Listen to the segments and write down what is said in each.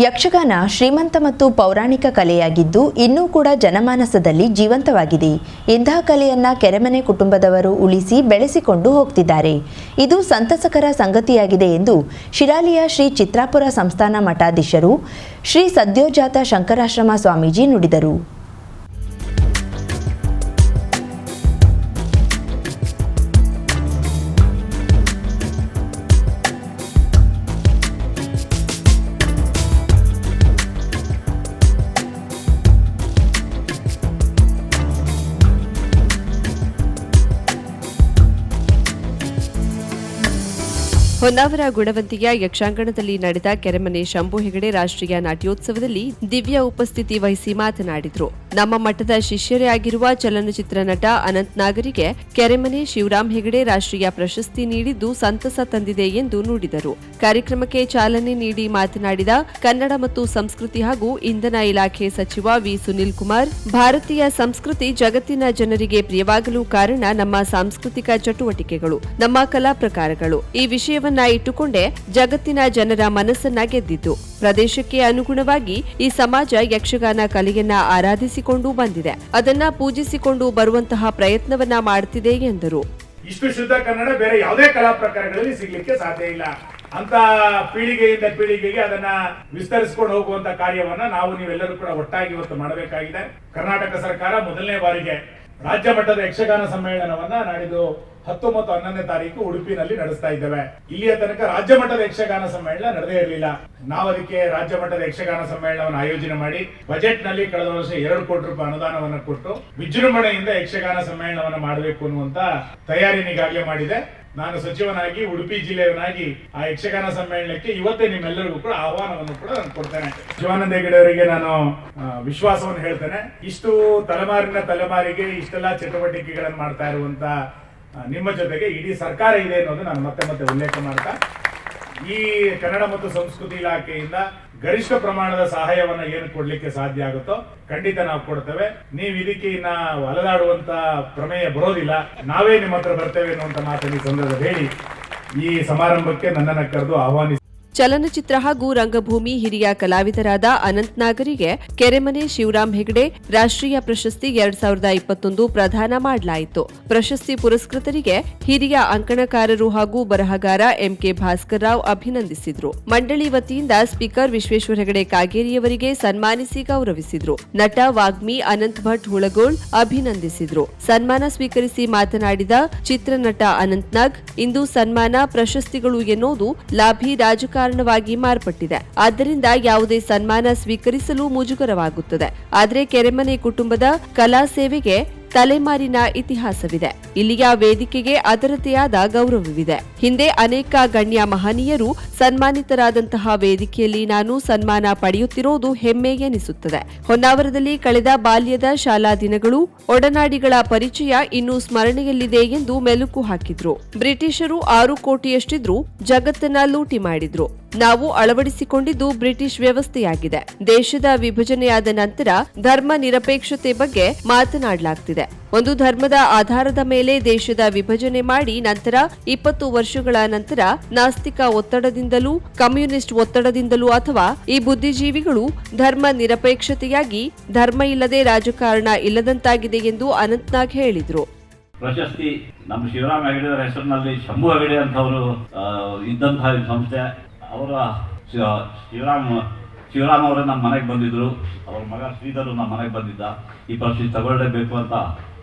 ಯಕ್ಷಗಾನ ಶ್ರೀಮಂತ ಮತ್ತು ಪೌರಾಣಿಕ ಕಲೆಯಾಗಿದ್ದು ಇನ್ನೂ ಕೂಡ ಜನಮಾನಸದಲ್ಲಿ ಜೀವಂತವಾಗಿದೆ. ಇಂತಹ ಕಲೆಯನ್ನ ಕೆರೆಮನೆ ಕುಟುಂಬದವರು ಉಳಿಸಿ ಬೆಳೆಸಿಕೊಂಡು ಹೋಗ್ತಿದ್ದಾರೆ. ಇದು ಸಂತಸಕರ ಸಂಗತಿಯಾಗಿದೆ ಎಂದು ಶಿರಾಲಿಯ ಶ್ರೀ ಚಿತ್ರಾಪುರ ಸಂಸ್ಥಾನ ಮಠಾಧೀಶರು ಶ್ರೀ ಸದ್ಯೋಜಾತ ಶಂಕರಾಶ್ರಮ ಸ್ವಾಮೀಜಿ ನುಡಿದರು. ಹೊನ್ನಾವರ ಗುಣವಂತಿಯ ಯಕ್ಷಾಂಗಣದಲ್ಲಿ ನಡೆದ ಕೆರೆಮನೆ ಶಂಭು ಹೆಗಡೆ ರಾಷ್ಟ್ರೀಯ ನಾಟ್ಯೋತ್ಸವದಲ್ಲಿ ದಿವ್ಯ ಉಪಸ್ಥಿತಿ ವಹಿಸಿ ಮಾತನಾಡಿದರು. ನಮ್ಮ ಮಠದ ಶಿಷ್ಯರೇ ಆಗಿರುವ ಚಲನಚಿತ್ರ ನಟ ಅನಂತ್ ನಾಗರಿಗೆ ಕೆರೆಮನೆ ಶಿವರಾಮ್ ಹೆಗಡೆ ರಾಷ್ಟ್ರೀಯ ಪ್ರಶಸ್ತಿ ನೀಡಿದ್ದು ಸಂತಸ ತಂದಿದೆ ಎಂದು ನುಡಿದರು. ಕಾರ್ಯಕ್ರಮಕ್ಕೆ ಚಾಲನೆ ನೀಡಿ ಮಾತನಾಡಿದ ಕನ್ನಡ ಮತ್ತು ಸಂಸ್ಕೃತಿ ಹಾಗೂ ಇಂಧನ ಇಲಾಖೆ ಸಚಿವ ವಿ. ಸುನಿಲ್ ಕುಮಾರ್, ಭಾರತೀಯ ಸಂಸ್ಕೃತಿ ಜಗತ್ತಿನ ಜನರಿಗೆ ಪ್ರಿಯವಾಗಲು ಕಾರಣ ನಮ್ಮ ಸಾಂಸ್ಕೃತಿಕ ಚಟುವಟಿಕೆಗಳು, ನಮ್ಮ ಕಲಾ ಪ್ರಕಾರಗಳು. ಈ ವಿಷಯವನ್ನ ಇಟ್ಟುಕೊಂಡೇ ಜಗತ್ತಿನ ಜನರ ಮನಸ್ಸನ್ನ ಗೆದ್ದಿತು. ಪ್ರದೇಶಕ್ಕೆ ಅನುಗುಣವಾಗಿ ಈ ಸಮಾಜ ಯಕ್ಷಗಾನ ಕಲೆಯನ್ನ ಆರಾಧಿಸಿಕೊಂಡು ಬಂದಿದೆ. ಅದನ್ನ ಪೂಜಿಸಿಕೊಂಡು ಬರುವಂತಹ ಪ್ರಯತ್ನವನ್ನ ಮಾಡುತ್ತಿದೆ ಎಂದರು. ಇಷ್ಟು ಶುದ್ಧ ಕನ್ನಡ ಬೇರೆ ಯಾವುದೇ ಕಲಾ ಪ್ರಕಾರಗಳಲ್ಲಿ ಸಿಗ್ಲಿಕ್ಕೆ ಸಾಧ್ಯ ಇಲ್ಲ. ಅಂತ ಪೀಳಿಗೆಯಿಂದ ಪೀಳಿಗೆಗೆ ಅದನ್ನ ವಿಸ್ತರಿಸಿಕೊಂಡು ಹೋಗುವಂತ ಕಾರ್ಯವನ್ನ ನಾವು ನೀವೆಲ್ಲರೂ ಕೂಡ ಒಟ್ಟಾಗಿ ಇವತ್ತು ಮಾಡಬೇಕಾಗಿದೆ. ಕರ್ನಾಟಕ ಸರ್ಕಾರ ಮೊದಲನೇ ಬಾರಿಗೆ ರಾಜ್ಯ ಮಟ್ಟದ ಯಕ್ಷಗಾನ ಸಮ್ಮೇಳನವನ್ನ ನಾಡಿದ್ದು ಹತ್ತೊಂಬತ್ತು ಹನ್ನೊಂದನೇ ತಾರೀಕು ಉಡುಪಿನಲ್ಲಿ ನಡೆಸ್ತಾ ಇದ್ದೇವೆ. ಇಲ್ಲಿಯ ತನಕ ರಾಜ್ಯ ಮಟ್ಟದ ಯಕ್ಷಗಾನ ಸಮ್ಮೇಳನ ನಡೆದೇ ಇರಲಿಲ್ಲ. ನಾವು ಅದಕ್ಕೆ ರಾಜ್ಯ ಮಟ್ಟದ ಯಕ್ಷಗಾನ ಸಮ್ಮೇಳನವನ್ನು ಆಯೋಜನೆ ಮಾಡಿ ಬಜೆಟ್ನಲ್ಲಿ ಕಳೆದ ವರ್ಷ ಎರಡು ಕೋಟಿ ರೂಪಾಯಿ ಅನುದಾನವನ್ನು ಕೊಟ್ಟು ವಿಜೃಂಭಣೆಯಿಂದ ಯಕ್ಷಗಾನ ಸಮ್ಮೇಳನವನ್ನು ಮಾಡಬೇಕು ಅನ್ನುವಂತ ತಯಾರಿನ ಈಗಾಗಲೇ ಮಾಡಿದೆ. ನಾನು ಸಚಿವನಾಗಿ, ಉಡುಪಿ ಜಿಲ್ಲೆಯವನಾಗಿ ಆ ಯಕ್ಷಗಾನ ಸಮ್ಮೇಳನಕ್ಕೆ ಇವತ್ತೇ ನಿಮ್ಮೆಲ್ಲರಿಗೂ ಕೂಡ ಆಹ್ವಾನವನ್ನು ಕೂಡ ನಾನು ಕೊಡ್ತೇನೆ. ಶಿವಾನಂದ ಹೆಗಡೆ ಅವರಿಗೆ ನಾನು ವಿಶ್ವಾಸವನ್ನು ಹೇಳ್ತೇನೆ. ಇಷ್ಟು ತಲೆಮಾರಿನ ತಲೆಮಾರಿಗೆ ಇಷ್ಟೆಲ್ಲ ಚಟುವಟಿಕೆಗಳನ್ನು ಮಾಡ್ತಾ ಇರುವಂತ ನಿಮ್ಮ ಜೊತೆಗೆ ಇಡೀ ಸರ್ಕಾರ ಇದೆ ಅನ್ನೋದು ನಾನು ಮತ್ತೆ ಮತ್ತೆ ಉಲ್ಲೇಖ ಮಾಡ್ತಾ, ಈ ಕನ್ನಡ ಮತ್ತು ಸಂಸ್ಕೃತಿ ಇಲಾಖೆಯಿಂದ ಗರಿಷ್ಠ ಪ್ರಮಾಣದ ಸಹಾಯವನ್ನ ಏನು ಕೊಡ್ಲಿಕ್ಕೆ ಸಾಧ್ಯ ಆಗುತ್ತೋ ಖಂಡಿತ ನಾವು ಕೊಡ್ತೇವೆ. ನೀವು ಇದಕ್ಕೆ ಇನ್ನ ಅಲದಾಡುವಂತ ಪ್ರಮೇಯ ಬರೋದಿಲ್ಲ. ನಾವೇ ನಿಮ್ಮ ಹತ್ರ ಬರ್ತೇವೆ ಅನ್ನುವಂತ ಮಾತನ್ನು ಈ ಸಂದರ್ಭದಲ್ಲಿ ಹೇಳಿ ಈ ಸಮಾರಂಭಕ್ಕೆ ನನ್ನನ್ನು ಕರೆದು ಆಹ್ವಾನಿಸಿ ಚಲನಚಿತ್ರ ಹಾಗೂ ರಂಗಭೂಮಿ ಹಿರಿಯ ಕಲಾವಿದರಾದ ಅನಂತ್ ನಾಗರಿಗೆ ಕೆರೆಮನೆ ಶಿವರಾಮ್ ಹೆಗಡೆ ರಾಷ್ಟ್ರೀಯ ಪ್ರಶಸ್ತಿ ಎರಡ್ ಸಾವಿರದ ಇಪ್ಪತ್ತೊಂದು ಪ್ರದಾನ ಮಾಡಲಾಯಿತು. ಪ್ರಶಸ್ತಿ ಪುರಸ್ಕೃತರಿಗೆ ಹಿರಿಯ ಅಂಕಣಕಾರರು ಹಾಗೂ ಬರಹಗಾರ ಎಂಕೆ ಭಾಸ್ಕರ್ ರಾವ್ ಅಭಿನಂದಿಸಿದ್ರು. ಮಂಡಳಿ ವತಿಯಿಂದ ಸ್ಪೀಕರ್ ವಿಶ್ವೇಶ್ವರ ಹೆಗಡೆ ಕಾಗೇರಿಯವರಿಗೆ ಸನ್ಮಾನಿಸಿ ಗೌರವಿಸಿದ್ರು. ನಟ ವಾಗ್ಮಿ ಅನಂತ್ ಭಟ್ ಹುಳಗೋಳ್ ಅಭಿನಂದಿಸಿದ್ರು. ಸನ್ಮಾನ ಸ್ವೀಕರಿಸಿ ಮಾತನಾಡಿದ ಚಿತ್ರನಟ ಅನಂತ್ ನಾಗ್, ಇಂದು ಸನ್ಮಾನ ಪ್ರಶಸ್ತಿಗಳು ಎನ್ನುವುದು ಲಾಭಿ ರಾಜಕಾರಣವಾಗಿ ಮಾರ್ಪಟ್ಟಿದೆ. ಆದ್ದರಿಂದ ಯಾವುದೇ ಸನ್ಮಾನ ಸ್ವೀಕರಿಸಲು ಮುಜುಗರವಾಗುತ್ತದೆ. ಆದರೆ ಕೆರೆಮನೆ ಕುಟುಂಬದ ಕಲಾ ಸೇವೆಗೆ ತಲೆಮಾರಿನ ಇತಿಹಾಸವಿದೆ. ಇಲ್ಲಿಯ ವೇದಿಕೆಗೆ ಅದರತೆಯಾದ ಗೌರವವಿದೆ. ಹಿಂದೆ ಅನೇಕ ಗಣ್ಯ ಮಹನೀಯರು ಸನ್ಮಾನಿತರಾದಂತಹ ವೇದಿಕೆಯಲ್ಲಿ ನಾನು ಸನ್ಮಾನ ಪಡೆಯುತ್ತಿರುವುದು ಹೆಮ್ಮೆ ಎನಿಸುತ್ತದೆ. ಹೊನ್ನಾವರದಲ್ಲಿ ಕಳೆದ ಬಾಲ್ಯದ ಶಾಲಾ ದಿನಗಳು, ಒಡನಾಡಿಗಳ ಪರಿಚಯ ಇನ್ನೂ ಸ್ಮರಣೆಯಲ್ಲಿದೆ ಎಂದು ಮೆಲುಕು ಹಾಕಿದ್ರು. ಬ್ರಿಟಿಷರು ಆರು ಕೋಟಿಯಷ್ಟಿದ್ರು ಜಗತ್ತನ್ನ ಲೂಟಿ ಮಾಡಿದ್ರು. ನಾವು ಅಳವಡಿಸಿಕೊಂಡಿದ್ದು ಬ್ರಿಟಿಷ್ ವ್ಯವಸ್ಥೆಯಾಗಿದೆ. ದೇಶದ ವಿಭಜನೆಯಾದ ನಂತರ ಧರ್ಮ ನಿರಪೇಕ್ಷತೆ ಬಗ್ಗೆ ಮಾತನಾಡಲಾಗ್ತಿದೆ. ಒಂದು ಧರ್ಮದ ಆಧಾರದ ಮೇಲೆ ದೇಶದ ವಿಭಜನೆ ಮಾಡಿ ನಂತರ ಇಪ್ಪತ್ತು ವರ್ಷಗಳ ನಂತರ ನಾಸ್ತಿಕ ಒತ್ತಡದಿಂದಲೂ, ಕಮ್ಯುನಿಸ್ಟ್ ಒತ್ತಡದಿಂದಲೂ ಅಥವಾ ಈ ಬುದ್ಧಿಜೀವಿಗಳು ಧರ್ಮ ನಿರಪೇಕ್ಷತೆಯಾಗಿ ಧರ್ಮ ಇಲ್ಲದೆ ರಾಜಕಾರಣ ಇಲ್ಲದಂತಾಗಿದೆ ಎಂದು ಅನಂತ್ನಾಗ್ ಹೇಳಿದರು. ಪ್ರಶಸ್ತಿ ನಮ್ಮ ಶಿವರಾಮ ಹೆಗಡೆಯವರ ಹೆಸರಿನಲ್ಲಿ ಶಂಭು ಹೆಗಡೆ ಅಂತವರು ಇದ್ದಂತಹ ಸಂಸ್ಥೆ. ಅವರ ಶಿವ- ಶಿವರಾಮ್ ಶಿವರಾಮ್ ಅವರೇ ನಮ್ಮ ಮನೆಗೆ ಬಂದಿದ್ದರು ಅವ್ರ ಮಗ ಶ್ರೀಧರ್ ನಮ್ಮ ಮನೆಗೆ ಬಂದಿದ್ದ. ಈ ಪ್ರಶಸ್ತಿ ತಗೊಳ್ಳೇಬೇಕು ಅಂತ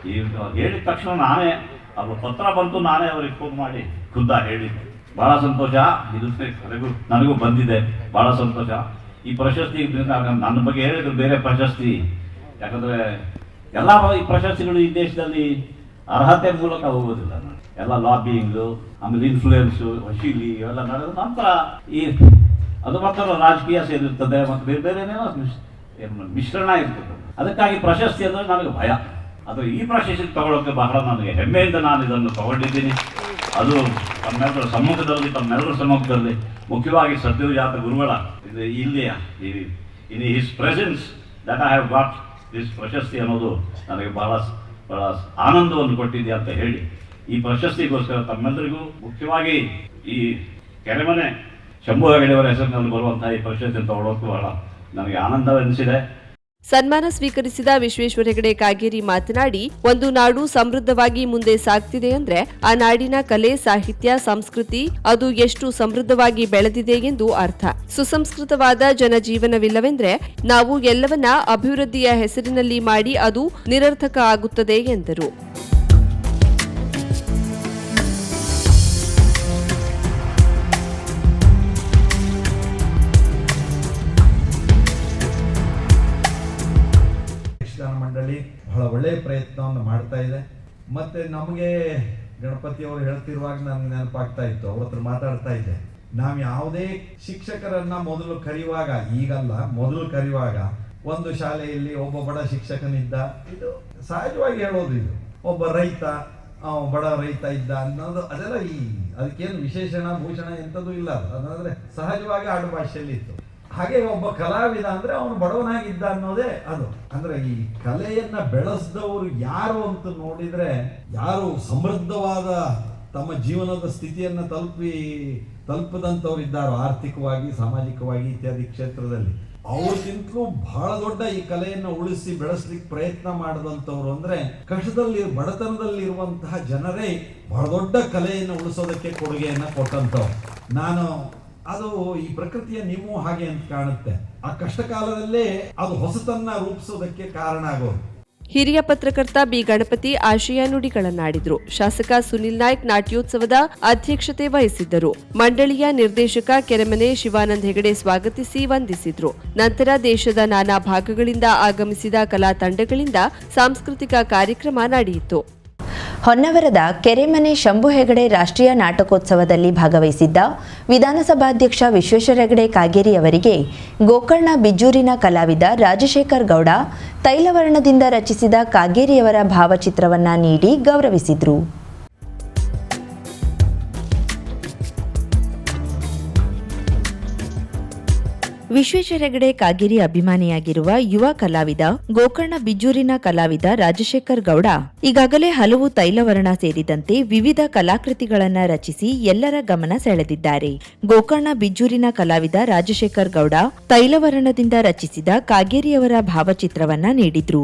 ಈ ಹೇಳಿದ ತಕ್ಷಣ ನಾನೇ ಅವ್ರ ಪತ್ರ ಬಂತು, ನಾನೇ ಅವ್ರಿಗೆ ಫೋನ್ ಮಾಡಿ ಖುದ್ದ ಹೇಳಿದ್ದೆ. ಬಹಳ ಸಂತೋಷ. ಇದು ನನಗೂ ನನಗೂ ಬಂದಿದೆ. ಬಹಳ ಸಂತೋಷ. ಈ ಪ್ರಶಸ್ತಿ ನನ್ನ ಬಗ್ಗೆ ಹೇಳಿದ್ರು ಬೇರೆ ಪ್ರಶಸ್ತಿ. ಯಾಕಂದ್ರೆ ಎಲ್ಲ ಈ ಪ್ರಶಸ್ತಿಗಳು ಈ ದೇಶದಲ್ಲಿ ಅರ್ಹತೆ ಮೂಲಕ ಹೋಗೋದಿಲ್ಲ. ಎಲ್ಲ ಲಾಬಿಯಿಂಗು ಆಮೇಲೆ ಇನ್ಫ್ಲೂಯೆನ್ಸು ವಶೀಲಿ ಇವೆಲ್ಲ ನಡೆದ ನಂತರ ಈ ಅದು ಮಾತ್ರ ರಾಜಕೀಯ ಸೇರಿರ್ತದೆ ಮತ್ತು ಬೇರೆ ಬೇರೆ ಮಿಶ್ರಣ ಇರ್ತದೆ. ಅದಕ್ಕಾಗಿ ಪ್ರಶಸ್ತಿ ಅಂದರೆ ನನಗೆ ಭಯ. ಅದು ಈ ಪ್ರಶಸ್ತಿ ತಗೊಳ್ಳೋಕೆ ಬಹಳ ನನಗೆ ಹೆಮ್ಮೆಯಿಂದ ನಾನು ಇದನ್ನು ತಗೊಂಡಿದ್ದೀನಿ. ಅದು ತಮ್ಮೆಲ್ಲರ ಸಮ್ಮುಖದಲ್ಲಿ ತಮ್ಮೆಲ್ಲರ ಸಮ್ಮುಖದಲ್ಲಿ ಮುಖ್ಯವಾಗಿ ಸದ್ಯೋಜಾತ ಗುರುಗಳ ಇದು ಇಲ್ಲಿಯ in his presence that I have got this ಪ್ರಶಸ್ತಿ ಅನ್ನೋದು ನನಗೆ ಬಹಳ ಬಹಳ ಆನಂದವನ್ನು ಕೊಟ್ಟಿದೆ ಅಂತ ಹೇಳಿ ಈ ಪ್ರಶಸ್ತಿಗೋಸ್ಕರ ತಮ್ಮೆಲ್ಲರಿಗೂ ಮುಖ್ಯವಾಗಿ ಈ ಕೆರೆಮನೆ ಶಂಭು ಹೆಗಡೆಯವರ ಹೆಸರಿನಲ್ಲಿ ಬರುವಂತಹ ಈ ಪ್ರಶಸ್ತಿ ತಗೊಳ್ಳೋಕ್ಕೂ ಬಹಳ ನನಗೆ ಆನಂದವೆನಿಸಿದೆ. ಸನ್ಮಾನ ಸ್ವೀಕರಿಸಿದ ವಿಶ್ವೇಶ್ವರ ಹೆಗಡೆ ಕಾಗೇರಿ ಮಾತನಾಡಿ, ಒಂದು ನಾಡು ಸಮೃದ್ಧವಾಗಿ ಮುಂದೆ ಸಾಗ್ತಿದೆ ಅಂದ್ರೆ ಆ ನಾಡಿನ ಕಲೆ, ಸಾಹಿತ್ಯ, ಸಂಸ್ಕೃತಿ ಅದು ಎಷ್ಟು ಸಮೃದ್ಧವಾಗಿ ಬೆಳೆದಿದೆ ಎಂದು ಅರ್ಥ. ಸುಸಂಸ್ಕೃತವಾದ ಜನಜೀವನವಿಲ್ಲವೆಂದ್ರೆ ನಾವು ಎಲ್ಲವನ್ನ ಅಭಿವೃದ್ಧಿಯ ಹೆಸರಿನಲ್ಲಿ ಮಾಡಿ ಅದು ನಿರರ್ಥಕ ಆಗುತ್ತದೆ ಎಂದರು. ಮಾಡ್ತಾ ಇದೆ. ಮತ್ತೆ ನಮಗೆ ಗಣಪತಿ ಅವರು ಹೇಳ್ತಿರುವಾಗ ನನಗೆ ನೆನಪಾಗ್ತಾ ಇತ್ತು. ಅವ್ರ ಹತ್ರ ಮಾತಾಡ್ತಾ ಇದ್ದೆ. ನಾವು ಯಾವುದೇ ಶಿಕ್ಷಕರನ್ನ ಮೊದಲು ಕರೆಯುವಾಗ ಈಗಲ್ಲ, ಮೊದಲು ಕರೆಯುವಾಗ ಒಂದು ಶಾಲೆಯಲ್ಲಿ ಒಬ್ಬ ಬಡ ಶಿಕ್ಷಕನಿದ್ದ. ಇದು ಸಹಜವಾಗಿ ಹೇಳೋದು ಇದು. ಒಬ್ಬ ರೈತ ಬಡ ರೈತ ಇದ್ದ ಅನ್ನೋದು ಅದೆಲ್ಲ ಈ ಅದಕ್ಕೇನು ವಿಶೇಷಣ, ಭೂಷಣ ಎಂಥದ್ದು ಇಲ್ಲ. ಅದು ಅದಂದ್ರೆ ಸಹಜವಾಗಿ ಆಡು ಭಾಷೆಯಲ್ಲಿ ಇತ್ತು ಹಾಗೆ ಒಬ್ಬ ಕಲಾವಿದ ಅಂದ್ರೆ ಅವನು ಬಡವನಾಗಿದ್ದ ಅನ್ನೋದೇ ಅದು. ಅಂದ್ರೆ ಈ ಕಲೆಯನ್ನ ಬೆಳೆಸಿದವರು ಯಾರು ಅಂತ ನೋಡಿದ್ರೆ, ಯಾರು ಸಮೃದ್ಧವಾದ ತಮ್ಮ ಜೀವನದ ಸ್ಥಿತಿಯನ್ನು ತಲುಪಿ, ತಲುಪದಂಥವ್ರು ಇದ್ದಾರೋ, ಆರ್ಥಿಕವಾಗಿ, ಸಾಮಾಜಿಕವಾಗಿ ಇತ್ಯಾದಿ ಕ್ಷೇತ್ರದಲ್ಲಿ ಅವ್ರಿಗಿಂತಲೂ ಬಹಳ ದೊಡ್ಡ ಈ ಕಲೆಯನ್ನು ಉಳಿಸಿ ಬೆಳೆಸ್ಲಿಕ್ಕೆ ಪ್ರಯತ್ನ ಮಾಡಿದಂಥವ್ರು ಅಂದ್ರೆ, ಕಷ್ಟದಲ್ಲಿ, ಬಡತನದಲ್ಲಿ ಇರುವಂತಹ ಜನರೇ ಬಹಳ ದೊಡ್ಡ ಕಲೆಯನ್ನು ಉಳಿಸೋದಕ್ಕೆ ಕೊಡುಗೆಯನ್ನ ಕೊಟ್ಟಂಥವ್ರು. ನಾನು ಅದು ಈ ಪ್ರಕೃತಿಯ ನೀವು ಹಾಗೆ ಅಂತ ಕಾಣುತ್ತೆ. ಆ ಕಷ್ಟ ಕಾಲದಲ್ಲೇ ಅದು ಹೊಸತನ್ನ ರೂಪಿಸೋದಕ್ಕೆ ಕಾರಣ ಆಗೋದು. ಹಿರಿಯ ಪತ್ರಕರ್ತ ಬಿ ಗಣಪತಿ ಆಶಯ ನುಡಿಗಳನ್ನಾಡಿದ್ರು. ಶಾಸಕ ಸುನಿಲ್ ನಾಯ್ಕ್ ನಾಟ್ಯೋತ್ಸವದ ಅಧ್ಯಕ್ಷತೆ ವಹಿಸಿದ್ದರು. ಮಂಡಳಿಯ ನಿರ್ದೇಶಕ ಕೆರೆಮನೆ ಶಿವಾನಂದ್ ಹೆಗಡೆ ಸ್ವಾಗತಿಸಿ ವಂದಿಸಿದ್ರು. ನಂತರ ದೇಶದ ನಾನಾ ಭಾಗಗಳಿಂದ ಆಗಮಿಸಿದ ಕಲಾ ತಂಡಗಳಿಂದ ಸಾಂಸ್ಕೃತಿಕ ಕಾರ್ಯಕ್ರಮ ನಡೆಯಿತು. ಹೊನ್ನವರದ ಕೆರೆಮನೆ ಶಂಭು ಹೆಗಡೆ ರಾಷ್ಟ್ರೀಯ ನಾಟಕೋತ್ಸವದಲ್ಲಿ ಭಾಗವಹಿಸಿದ್ದ ವಿಧಾನಸಭಾಧ್ಯಕ್ಷ ವಿಶ್ವೇಶ್ವರ ಹೆಗಡೆ ಕಾಗೇರಿ ಅವರಿಗೆ ಗೋಕರ್ಣ ಬಿಜ್ಜೂರಿನ ಕಲಾವಿದ ರಾಜಶೇಖರ್ ಗೌಡ, ತೈಲವರ್ಣದಿಂದ ರಚಿಸಿದ ಕಾಗೇರಿಯವರ ಭಾವಚಿತ್ರವನ್ನು ನೀಡಿ ಗೌರವಿಸಿದ್ರು. ವಿಶ್ವೇಶ್ವರ ಹೆಗಡೆ ಕಾಗೇರಿ ಅಭಿಮಾನಿಯಾಗಿರುವ ಯುವ ಕಲಾವಿದ ಗೋಕರ್ಣ ಬಿಜ್ಜೂರಿನ ಕಲಾವಿದ ರಾಜಶೇಖರ್ ಗೌಡ ಈಗಾಗಲೇ ಹಲವು ತೈಲವರ್ಣ ಸೇರಿದಂತೆ ವಿವಿಧ ಕಲಾಕೃತಿಗಳನ್ನು ರಚಿಸಿ ಎಲ್ಲರ ಗಮನ ಸೆಳೆದಿದ್ದಾರೆ. ಗೋಕರ್ಣ ಬಿಜ್ಜೂರಿನ ಕಲಾವಿದ ರಾಜಶೇಖರ್ ಗೌಡ ತೈಲವರ್ಣದಿಂದ ರಚಿಸಿದ ಕಾಗೇರಿಯವರ ಭಾವಚಿತ್ರವನ್ನ ನೀಡಿದ್ರು.